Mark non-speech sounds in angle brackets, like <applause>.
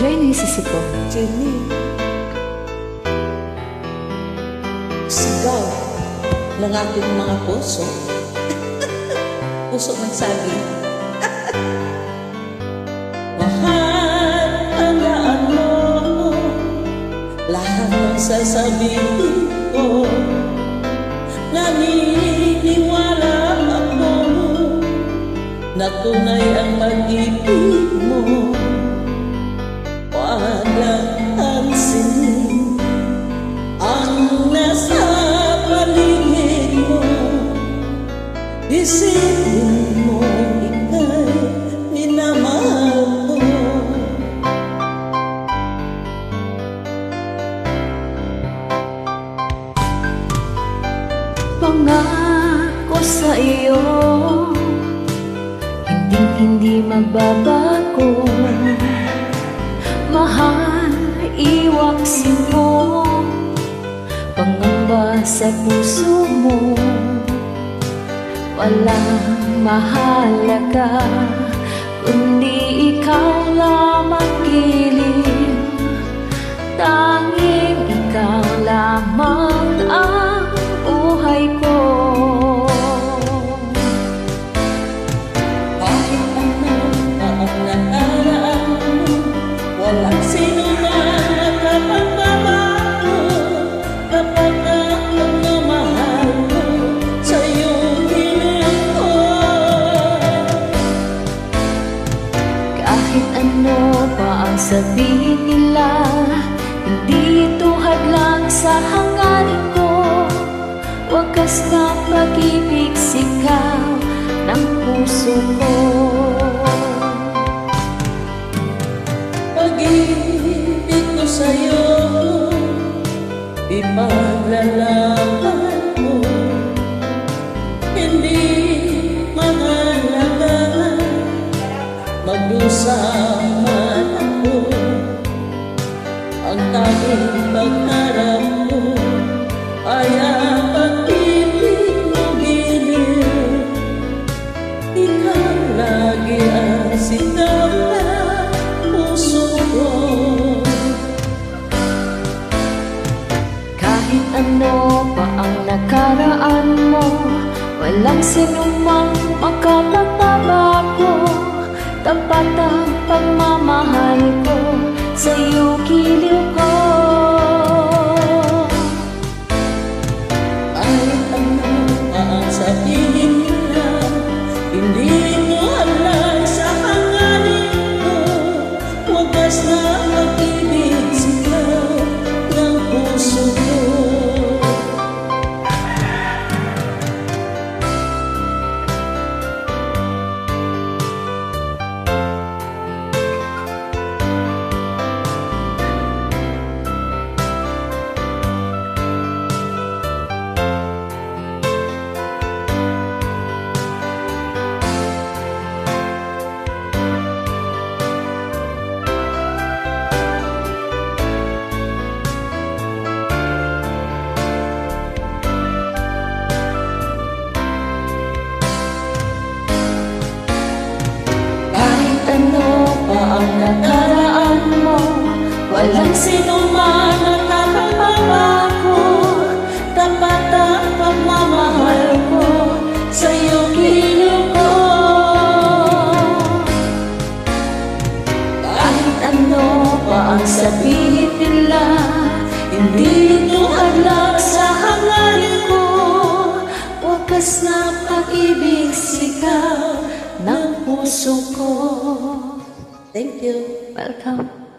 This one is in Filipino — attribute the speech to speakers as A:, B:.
A: Jenny Sisiko.
B: Jenny. Sigaw ng ating mga puso. <laughs> puso saging. <laughs> Mahal, tandaan mo lahat ng sasabihin ko. Naniniwala ako na tunay ang pag-ibig Isipin mo ika'y minamahal ko.
A: Pangako sa iyo Hindi hindi magbabago Mahal, iwaksin mo Pangamba sa puso mo Walang mahalaga Kundi ikaw lamang giling Tanging
B: pa ang
A: sabihin nila? Hindi ito hadlang sa hangarin ko. Wakas ng pag-ibig sigaw ng puso ko.
B: Pag-ibig ko sa'yo, ipaglalaban tanging pagharap mo ay ang pag-ibig lagi ang puso ko.
A: Kahit ano pa Walang sinumang makapagbabago Tapat ang pagmamahal ko Sa iyo giliw ko.
B: Kahit ano ang sabihin nila, hindi
A: Walang sinuman ang nakakabago Tapat ang pagmamahal ko Sa iyo giliw ko. Kahit ano pa ang sabihin nila Hindi ito hadlang sa hangarin ko. Wakas na pag-ibig sigaw ng puso ko.
B: Thank you.
A: Welcome